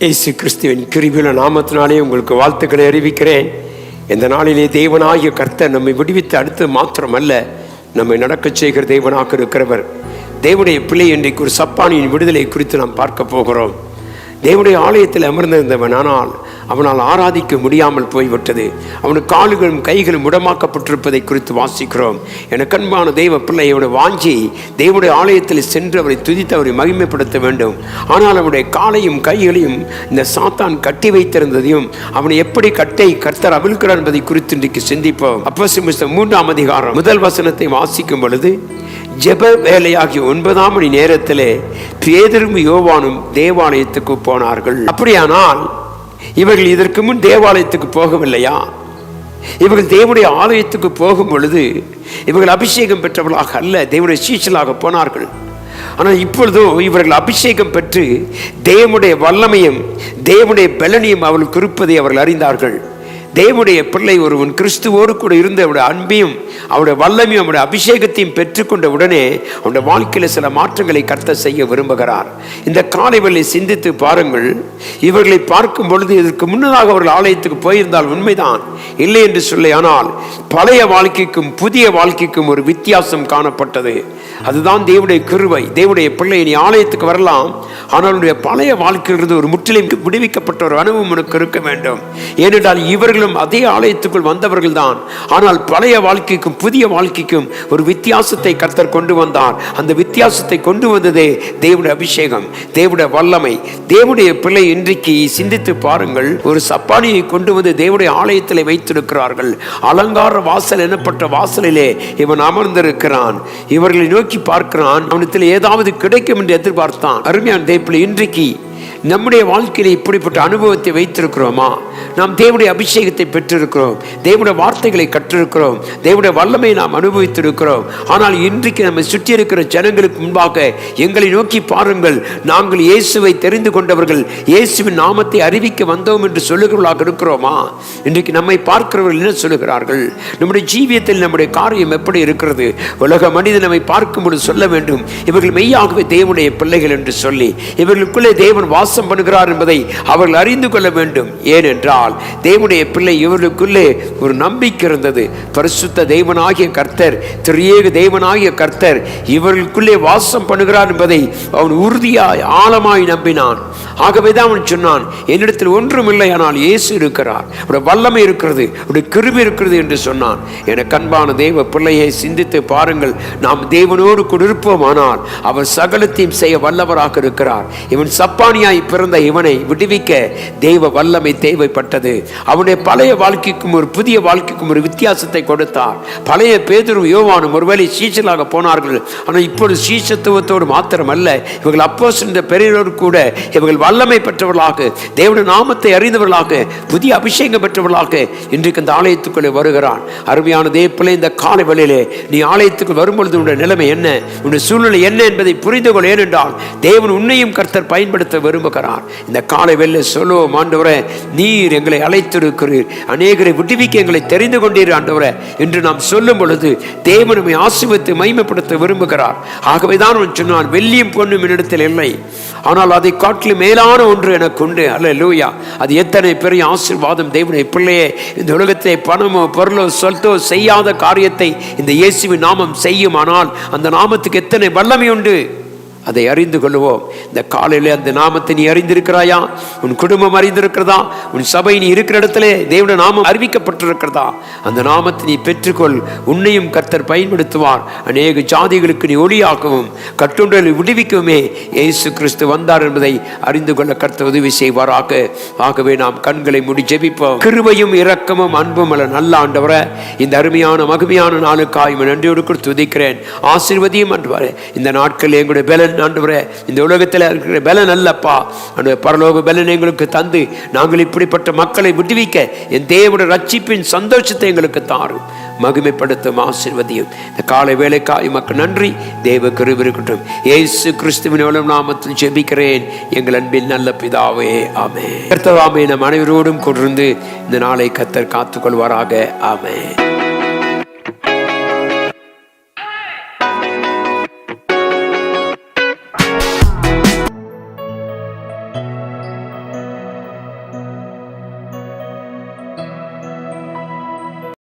இயேசு கிறிஸ்துவின் கிருபியுள்ள நாமத்தினாலே உங்களுக்கு வாழ்த்துக்களை அறிவிக்கிறேன். இந்த நாளிலே தேவனாகிய கர்த்தர் நம்மை விடுவித்து அடுத்து மாத்திரமல்ல நம்மை நடக்கச் செய்கிற தேவனாக இருக்கிறவர். தேவனுடைய பிள்ளை இன்றைக்கு ஒரு சப்பானியின் விடுதலை குறித்து நாம் பார்க்க போகிறோம். தேவனுடைய ஆலயத்தில் அமர்ந்திருந்தவன். ஆனால் அவனால் ஆராதிக்க முடியாமல் போய்விட்டது. அவனுக்கு கால்களும் கைகளும் முடமாக்கப்பட்டிருப்பதை குறித்து வாசிக்கிறோம். எனக்கு அன்பான தெய்வ பிள்ளை வாஞ்சி தேவனுடைய ஆலயத்தில் சென்று அவரை துதித்து அவரை மகிமைப்படுத்த வேண்டும். ஆனால் அவனுடைய காலையும் கைகளையும் இந்த சாத்தான் கட்டி வைத்திருந்ததையும் அவனை எப்படி கட்டை கர்த்தர் அவிழ்க்கிறார் என்பதை குறித்து இன்றைக்கு சிந்திப்போம். அப்போ மூன்றாம் அதிகாரம் முதல் வசனத்தை வாசிக்கும் பொழுது ஜெப வேலையாகிய ஒன்பதாம் மணி நேரத்திலே பேதரும் யோவானும் தேவாலயத்துக்கு போனார்கள். அப்படியானால் இவர்கள் இதற்கு முன் தேவாலயத்துக்கு போகவில்லையா? இவர்கள் தேவனுடைய ஆலயத்துக்கு போகும் பொழுது இவர்கள் அபிஷேகம் பெற்றவர்களாக அல்ல தேவனுடைய சீச்சலாக போனார்கள். ஆனால் இப்பொழுதோ இவர்கள் அபிஷேகம் பெற்று தேவனுடைய வல்லமையும் தேவனுடைய பலனையும் அவர்களுக்கு இருப்பதை அவர்கள் அறிந்தார்கள். தேவனுடைய பிள்ளை ஒருவன் கிறிஸ்துவோடு கூட இருந்த அவருடைய அன்பையும் அவருடைய வல்லமையும் அவருடைய அபிஷேகத்தையும் பெற்றுக்கொண்ட உடனே அவனுடைய வாழ்க்கையில் சில மாற்றங்களை கர்த்த செய்ய விரும்புகிறார். இந்த காலை சிந்தித்து பாருங்கள். இவர்களை பார்க்கும் பொழுது இதற்கு முன்னதாக அவர்கள் ஆலயத்துக்கு போயிருந்தால் உண்மைதான். இல்லை என்று சொல்லி ஆனால் பழைய வாழ்க்கைக்கும் புதிய வாழ்க்கைக்கும் ஒரு வித்தியாசம் காணப்பட்டது. அதுதான் தேவனுடைய கிருவை தேவனுடைய பிள்ளை நீ ஆலயத்துக்கு வரலாம். ஆனால் பழைய வாழ்க்கையிலிருந்து ஒரு முற்றிலும் விடுவிக்கப்பட்ட ஒரு அனுபவம் உனக்கு இருக்க வேண்டும். ஏனென்றால் இவர்கள் இவர்களும் அதே ஆலயத்துக்குள் வந்தவர்கள் தான் ஆனால் பழைய வாழ்க்கைக்கும் புதிய வாழ்க்கைக்கும் ஒரு வித்தியாசத்தை கர்த்தர் கொண்டு வந்தார். அந்த வித்தியாசத்தை கொண்டு வந்ததே தேவனுடைய அபிஷேகம் தேவனுடைய வல்லமை. தேவனுடைய பிள்ளை இன்றைக்கு சிந்தித்து பாருங்கள் ஒரு சப்பானியை கொண்டு வந்து தேவனுடைய ஆலயத்தில் வைத்திருக்கிறார்கள். அலங்கார வாசல் எனப்பட்ட வாசலிலே இவன் அமர்ந்திருக்கிறான். இவர்களை நோக்கி பார்க்கிறான். அவனத்தில் ஏதாவது கிடைக்கும் என்று எதிர்பார்த்தான். அருமையான தேப்பில் இன்றைக்கு நம்முடைய வாழ்க்கையில் இப்படிப்பட்ட அனுபவத்தை வைத்திருக்கிறோமா? நாம் தேவனுடைய அபிஷேகத்தை பெற்றிருக்கிறோம். தேவனுடைய வார்த்தைகளை கற்றிருக்கிறோம். தேவனுடைய வல்லமை நாம் அனுபவித்திருக்கிறோம். ஆனால் இன்றைக்கு நம்மை சுற்றி இருக்கிற ஜனங்களுக்கு முன்பாக எங்களை நோக்கி பாருங்கள். நாங்கள் இயேசுவை தெரிந்து கொண்டவர்கள் இயேசுவின் நாமத்தை அறிவிக்க வந்தோம் என்று சொல்லுகிறவர்களாக இருக்கிறோமா? இன்றைக்கு நம்மை பார்க்கிறவர்கள் என்ன சொல்லுகிறார்கள்? நம்முடைய ஜீவியத்தில் நம்முடைய காரியம் எப்படி இருக்கிறது? உலக மனிதன் நம்மை பார்க்கும்போது சொல்ல வேண்டும். இவர்கள் மெய்யாகவே தேவனுடைய பிள்ளைகள் என்று சொல்லி இவர்களுக்குள்ளே தேவன் வாசம் பண்ணுகிறார் என்பதை அவர்கள் அறிந்து கொள்ள வேண்டும். ஏனென்றால் தேவனுடைய பிள்ளை இவர்களுக்குள்ளே ஒரு நம்பிக்கை இருந்தது. பரிசுத்த தெய்வனாகிய கர்த்தர் திரியேக தெய்வனாகிய கர்த்தர் இவர்களுக்குள்ளே வாசம் பண்ணுகிறார் என்பதை அவன் உறுதியாய் ஆழமாய் நம்பினான். ஆகவே தான் அவன் சொன்னான் என்னிடத்தில் ஒன்றும் இல்லை ஆனால் இயேசு இருக்கிறார். அவருடைய வல்லமை இருக்கிறது அவருடைய கிருபி இருக்கிறது என்று சொன்னான். என கண்பான தெய்வ பிள்ளையை சிந்தித்து பாருங்கள் நாம் தேவனோடு கொடுப்போமானால் அவர் சகலத்தையும் செய்ய வல்லவராக இருக்கிறார். இவன் சப்பானியாய் பிறந்த இவனை விடுவிக்க தெய்வ வல்லமை தேவைப்பட்டது. அவனுடைய பழைய வாழ்க்கைக்கும் ஒரு புதிய வாழ்க்கைக்கும் ஒரு வித்தியாசத்தை கொடுத்தார். பழைய பேதரும் யோவானும் ஒருவேளை சீசலாக போனார்கள். ஆனால் இப்பொழுது சீசத்துவத்தோடு மாத்திரமல்ல. இவர்கள் அப்போ சென்ற பெரியவர் கூட இவர்கள் வல்லமை பெற்றவர்களாக தேவன நாமத்தை அறிந்தவர்களாக புதிய அபிஷேகம் பெற்றவர்களாக இன்றைக்கு இந்த ஆலயத்துக்குள்ளே வருகிறான். அருமையான தேப்பிலே இந்த காலை வழியிலே நீ ஆலயத்துக்கு வரும்பொழுது உன்னுடைய நிலைமை என்ன? உன்னுடைய சூழ்நிலை என்ன என்பதை புரிந்து கொள். ஏனென்றால் தேவன் உன்னையும் கர்த்தர் பயன்படுத்த விரும்புகிறார். இந்த காலை வெளியில் சொல்லுவோம் ஆண்டவரே நீர் எங்களை அழைத்திருக்கிறீர். அநேகரை விடுவிக்க எங்களை தெரிந்து கொண்டீர் ஆண்டவரே. என்று நாம் சொல்லும் பொழுது தேவனுமை ஆசிர்வத்தை மைமைப்படுத்த விரும்புகிறார். ஆகவே தான் சொன்னான் வெள்ளியும் பொண்ணும் என்னிடத்தில் இல்லை. ஆனால் அதை காட்டிலும் மேலான ஒன்று எனக்கு உண்டு. அல்ல லூயா அது எத்தனை பெரிய ஆசீர்வாதம் தேவனை. பிள்ளையே இந்த உலகத்தை பணமோ பொருளோ சொல்தோ செய்யாத காரியத்தை இந்த இயேசுவின் நாமம் செய்யும் ஆனால் அந்த நாமத்துக்கு எத்தனை வல்லமை உண்டு? அதை அறிந்து கொள்வோம் இந்த காலையில் அந்த நாமத்தை நீ அறிந்திருக்கிறாயா? உன் குடும்பம் அறிந்திருக்கிறதா? உன் சபை நீ இருக்கிற இடத்துல தேவன நாமம் அறிவிக்கப்பட்டிருக்கிறதா? அந்த நாமத்தை நீ பெற்றுக்கொள். உன்னையும் கர்த்தர் பயன்படுத்துவார். அநேக ஜாதிகளுக்கு நீ ஒளியாக்கவும் கட்டுண்டலை விடுவிக்கவுமே இயேசு கிறிஸ்து வந்தார் என்பதை அறிந்து கொள்ள கர்த்தர் உதவி செய்வாராக. ஆகவே நாம் கண்களை முடி ஜெபிப்போம். கிருபையும் இரக்கமும் அன்பும் அல்ல நல்ல ஆண்டவரை இந்த அருமையான மகிமையான நாளுக்காய் நன்றியோடு கொடுத்து உதிக்கிறேன் ஆசீர்வதியும் அன்றுவாரே இந்த நாட்கள் எங்களுடைய பலன் ஆண்டவரே இந்த உலகத்தில் இருக்கிற பலன் அல்லப்பா. ஆண்டவரே பரலோக பலன் எங்களுக்கு தந்து நாங்கள் இப்படிப்பட்ட மக்களை விடுவிக்க என் தேவோட ரட்சிப்பின் சந்தோஷத்தை எங்களுக்கு தாரும். மகிமைப்படுத்தும் ஆசிர்வதியும். இந்த காலை வேலைக்காய் மக்கள் நன்றி. தேவ கருவி இருக்கட்டும். ஏசு கிறிஸ்துவின் எவ்வளவு நாமத்தில் ஜெபிக்கிறேன். எங்கள் அன்பின் நல்ல பிதாவே ஆமே கர்த்தவாமே நம் அனைவரோடும் கொண்டிருந்து இந்த நாளை கத்தர் காத்துக்கொள்வாராக. ஆமே